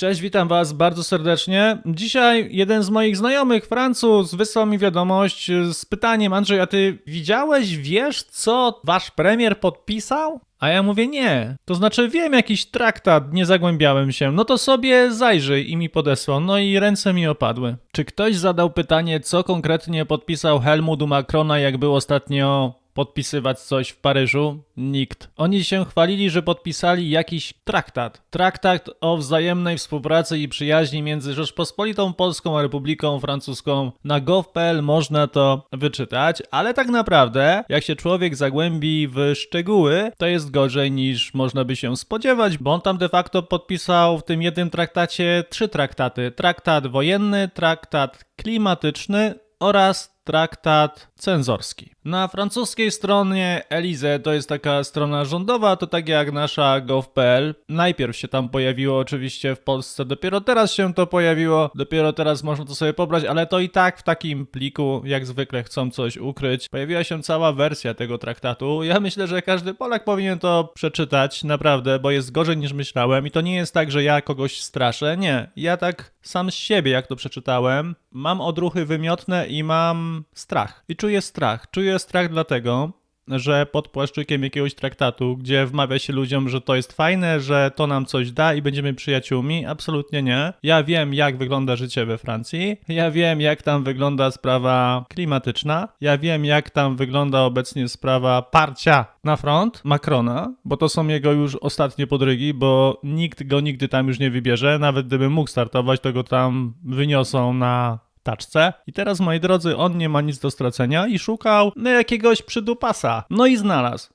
Cześć, witam Was bardzo serdecznie. Dzisiaj jeden z moich znajomych, Francuz, wysłał mi wiadomość y, z pytaniem: Andrzej, a ty widziałeś, wiesz, co wasz premier podpisał? A ja mówię nie. To znaczy wiem jakiś traktat, nie zagłębiałem się. No to sobie zajrzyj i mi podesłał. No i ręce mi opadły. Czy ktoś zadał pytanie, co konkretnie podpisał Helmut Macrona, jak był ostatnio podpisywać coś w Paryżu? Nikt. Oni się chwalili, że podpisali jakiś traktat. Traktat o wzajemnej współpracy i przyjaźni między Rzeczpospolitą Polską a Republiką Francuską. Na gov.pl można to wyczytać, ale tak naprawdę, jak się człowiek zagłębi w szczegóły, to jest gorzej niż można by się spodziewać, bo on tam de facto podpisał w tym jednym traktacie trzy traktaty. Traktat wojenny, traktat klimatyczny oraz traktat cenzorski. Na francuskiej stronie Elize, to jest taka strona rządowa, to tak jak nasza gov.pl. Najpierw się tam pojawiło oczywiście w Polsce, dopiero teraz się to pojawiło, dopiero teraz można to sobie pobrać, ale to i tak w takim pliku, jak zwykle chcą coś ukryć. Pojawiła się cała wersja tego traktatu. Ja myślę, że każdy Polak powinien to przeczytać, naprawdę, bo jest gorzej niż myślałem i to nie jest tak, że ja kogoś straszę, nie. Ja tak sam z siebie, jak to przeczytałem, mam odruchy wymiotne i mam strach. I czuję strach. Czuję strach dlatego, że pod płaszczykiem jakiegoś traktatu, gdzie wmawia się ludziom, że to jest fajne, że to nam coś da i będziemy przyjaciółmi, absolutnie nie. Ja wiem, jak wygląda życie we Francji, ja wiem, jak tam wygląda sprawa klimatyczna, ja wiem, jak tam wygląda obecnie sprawa parcia na front Macrona, bo to są jego już ostatnie podrygi, bo nikt go nigdy tam już nie wybierze, nawet gdyby mógł startować, to go tam wyniosą na taczce. I teraz, moi drodzy, on nie ma nic do stracenia i szukał no, jakiegoś przydupasa. No i znalazł.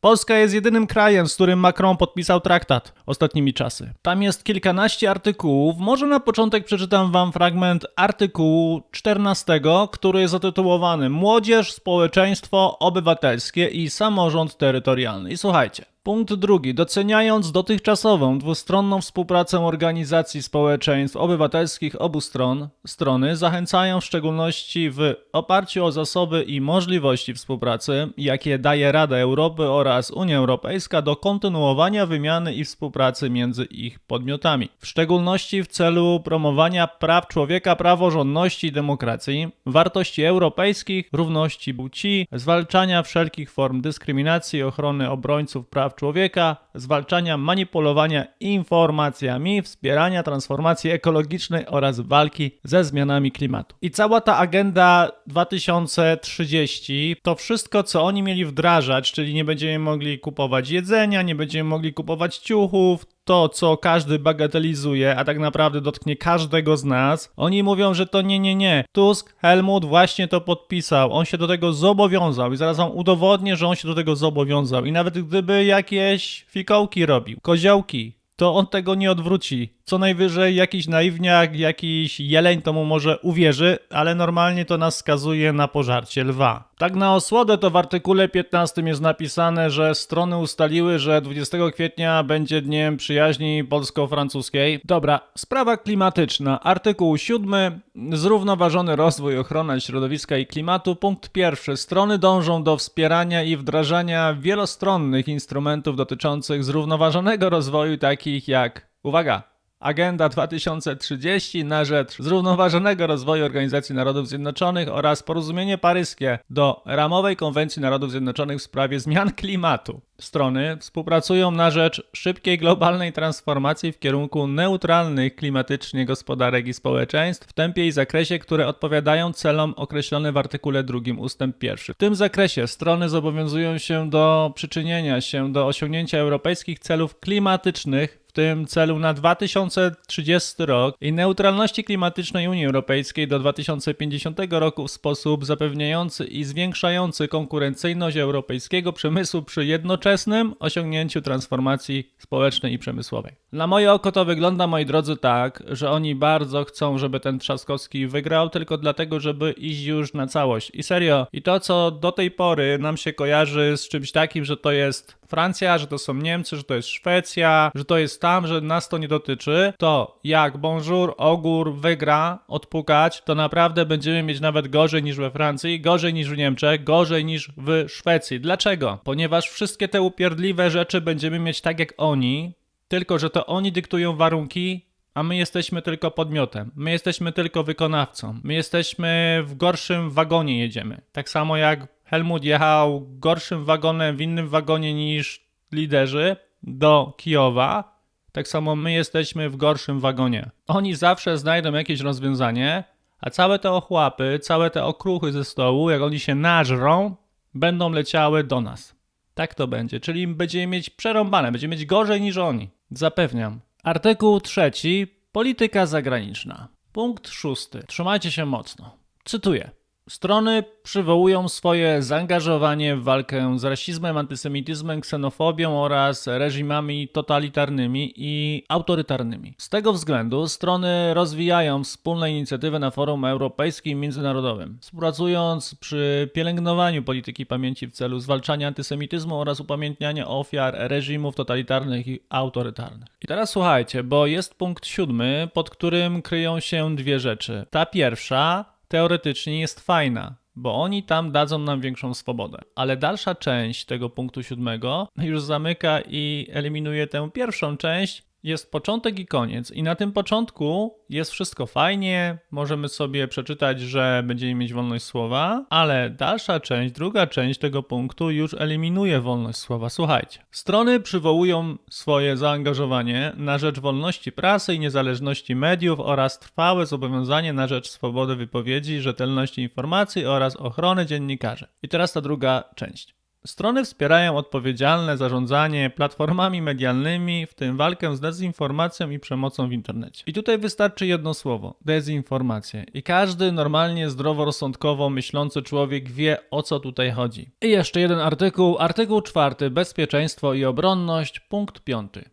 Polska jest jedynym krajem, z którym Macron podpisał traktat ostatnimi czasy. Tam jest kilkanaście artykułów. Może na początek przeczytam wam fragment artykułu 14, który jest zatytułowany Młodzież, społeczeństwo obywatelskie i samorząd terytorialny. I słuchajcie. Punkt drugi. Doceniając dotychczasową dwustronną współpracę organizacji społeczeństw obywatelskich obu stron, strony zachęcają w szczególności w oparciu o zasoby i możliwości współpracy, jakie daje Rada Europy oraz Unia Europejska do kontynuowania wymiany i współpracy między ich podmiotami. W szczególności w celu promowania praw człowieka, praworządności i demokracji, wartości europejskich, równości płci, zwalczania wszelkich form dyskryminacji, ochrony obrońców praw człowieka, zwalczania manipulowania informacjami, wspierania transformacji ekologicznej oraz walki ze zmianami klimatu. I cała ta agenda 2030 to wszystko, co oni mieli wdrażać, czyli nie będziemy mogli kupować jedzenia, nie będziemy mogli kupować ciuchów, to, co każdy bagatelizuje, a tak naprawdę dotknie każdego z nas, oni mówią, że to nie, nie, nie. Tusk, Helmut właśnie to podpisał, on się do tego zobowiązał i zaraz wam udowodnię, że on się do tego zobowiązał. I nawet gdyby jakieś fikołki robił, koziołki, to on tego nie odwróci. Co najwyżej jakiś naiwniak, jakiś jeleń to mu może uwierzy, ale normalnie to nas skazuje na pożarcie lwa. Tak na osłodę to w artykule 15 jest napisane, że strony ustaliły, że 20 kwietnia będzie dniem przyjaźni polsko-francuskiej. Dobra, sprawa klimatyczna. Artykuł 7. Zrównoważony rozwój, ochrona środowiska i klimatu. Punkt pierwszy. Strony dążą do wspierania i wdrażania wielostronnych instrumentów dotyczących zrównoważonego rozwoju, takich jak, uwaga, Agenda 2030 na rzecz zrównoważonego rozwoju Organizacji Narodów Zjednoczonych oraz porozumienie paryskie do ramowej konwencji Narodów Zjednoczonych w sprawie zmian klimatu. Strony współpracują na rzecz szybkiej globalnej transformacji w kierunku neutralnych klimatycznie gospodarek i społeczeństw w tempie i zakresie, które odpowiadają celom określonym w artykule 2 ustęp 1. W tym zakresie strony zobowiązują się do przyczynienia się do osiągnięcia europejskich celów klimatycznych w tym celu na 2030 rok i neutralności klimatycznej Unii Europejskiej do 2050 roku w sposób zapewniający i zwiększający konkurencyjność europejskiego przemysłu przy jednoczesnym osiągnięciu transformacji społecznej i przemysłowej. Na moje oko to wygląda, moi drodzy, tak, że oni bardzo chcą, żeby ten Trzaskowski wygrał, tylko dlatego, żeby iść już na całość. I serio, i to, co do tej pory nam się kojarzy z czymś takim, że to jest Francja, że to są Niemcy, że to jest Szwecja, że to jest tam, że nas to nie dotyczy, to jak Bonjour, Ogór wygra odpukać, to naprawdę będziemy mieć nawet gorzej niż we Francji, gorzej niż w Niemczech, gorzej niż w Szwecji. Dlaczego? Ponieważ wszystkie te upierdliwe rzeczy będziemy mieć tak jak oni, tylko że to oni dyktują warunki, a my jesteśmy tylko podmiotem, my jesteśmy tylko wykonawcą, my jesteśmy w gorszym wagonie jedziemy. Tak samo jak Helmut jechał gorszym wagonem w innym wagonie niż liderzy do Kijowa, tak samo my jesteśmy w gorszym wagonie. Oni zawsze znajdą jakieś rozwiązanie, a całe te ochłapy, całe te okruchy ze stołu, jak oni się nażrą, będą leciały do nas. Tak to będzie, czyli będziemy mieć przerąbane, będziemy mieć gorzej niż oni. Zapewniam. Artykuł trzeci. Polityka zagraniczna. Punkt szósty. Trzymajcie się mocno. Cytuję. Strony przywołują swoje zaangażowanie w walkę z rasizmem, antysemityzmem, ksenofobią oraz reżimami totalitarnymi i autorytarnymi. Z tego względu strony rozwijają wspólne inicjatywy na forum europejskim i międzynarodowym, współpracując przy pielęgnowaniu polityki pamięci w celu zwalczania antysemityzmu oraz upamiętniania ofiar reżimów totalitarnych i autorytarnych. I teraz słuchajcie, bo jest punkt siódmy, pod którym kryją się dwie rzeczy. Ta pierwsza teoretycznie jest fajna, bo oni tam dadzą nam większą swobodę. Ale dalsza część tego punktu siódmego już zamyka i eliminuje tę pierwszą część. Jest początek i koniec, i na tym początku jest wszystko fajnie. Możemy sobie przeczytać, że będziemy mieć wolność słowa, ale dalsza część, druga część tego punktu już eliminuje wolność słowa. Słuchajcie. Strony przywołują swoje zaangażowanie na rzecz wolności prasy i niezależności mediów oraz trwałe zobowiązanie na rzecz swobody wypowiedzi, rzetelności informacji oraz ochrony dziennikarzy. I teraz ta druga część. Strony wspierają odpowiedzialne zarządzanie platformami medialnymi, w tym walkę z dezinformacją i przemocą w internecie. I tutaj wystarczy jedno słowo: dezinformacje. I każdy normalnie zdroworozsądkowo myślący człowiek wie o co tutaj chodzi. I jeszcze jeden artykuł, artykuł czwarty: bezpieczeństwo i obronność, punkt piąty.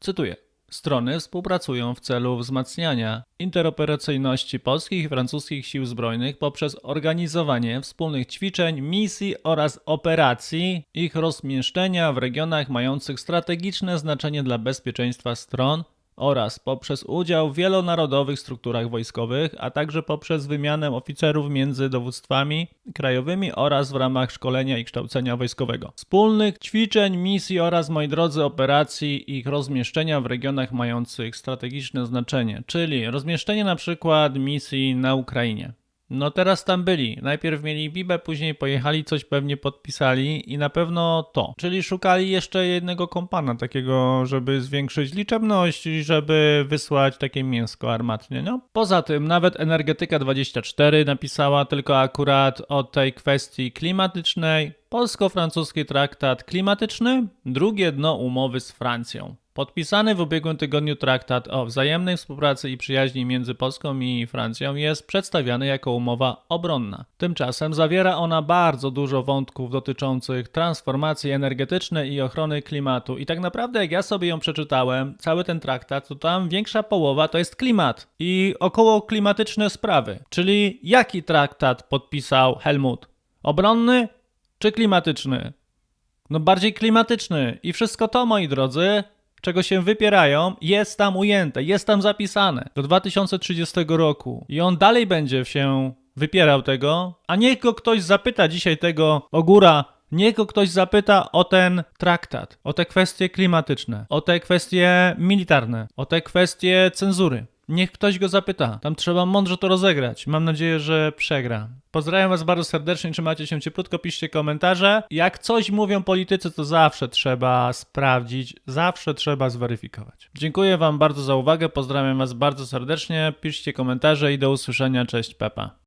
Cytuję. Strony współpracują w celu wzmacniania interoperacyjności polskich i francuskich sił zbrojnych poprzez organizowanie wspólnych ćwiczeń, misji oraz operacji, ich rozmieszczenia w regionach mających strategiczne znaczenie dla bezpieczeństwa stron oraz poprzez udział w wielonarodowych strukturach wojskowych, a także poprzez wymianę oficerów między dowództwami krajowymi oraz w ramach szkolenia i kształcenia wojskowego. Wspólnych ćwiczeń, misji oraz, moi drodzy, operacji i ich rozmieszczenia w regionach mających strategiczne znaczenie, czyli rozmieszczenie na przykład misji na Ukrainie. No teraz tam byli. Najpierw mieli Bibę, później pojechali, coś pewnie podpisali i na pewno to. Czyli szukali jeszcze jednego kompana, takiego, żeby zwiększyć liczebność i żeby wysłać takie mięsko armatnie, no. Poza tym nawet Energetyka 24 napisała tylko akurat o tej kwestii klimatycznej. Polsko-francuski traktat klimatyczny, drugie dno umowy z Francją. Podpisany w ubiegłym tygodniu traktat o wzajemnej współpracy i przyjaźni między Polską i Francją jest przedstawiany jako umowa obronna. Tymczasem zawiera ona bardzo dużo wątków dotyczących transformacji energetycznej i ochrony klimatu. I tak naprawdę, jak ja sobie ją przeczytałem, cały ten traktat, to tam większa połowa to jest klimat i około klimatyczne sprawy. Czyli jaki traktat podpisał Helmut? Obronny czy klimatyczny? No bardziej klimatyczny. I wszystko to, moi drodzy, czego się wypierają, jest tam ujęte, jest tam zapisane do 2030 roku. I on dalej będzie się wypierał tego, a niech go ktoś zapyta dzisiaj tego Ogóra, niech go ktoś zapyta o ten traktat, o te kwestie klimatyczne, o te kwestie militarne, o te kwestie cenzury. Niech ktoś go zapyta. Tam trzeba mądrze to rozegrać. Mam nadzieję, że przegra. Pozdrawiam Was bardzo serdecznie, trzymajcie się cieplutko, piszcie komentarze. Jak coś mówią politycy, to zawsze trzeba sprawdzić, zawsze trzeba zweryfikować. Dziękuję Wam bardzo za uwagę, pozdrawiam Was bardzo serdecznie, piszcie komentarze i do usłyszenia, cześć Pepa.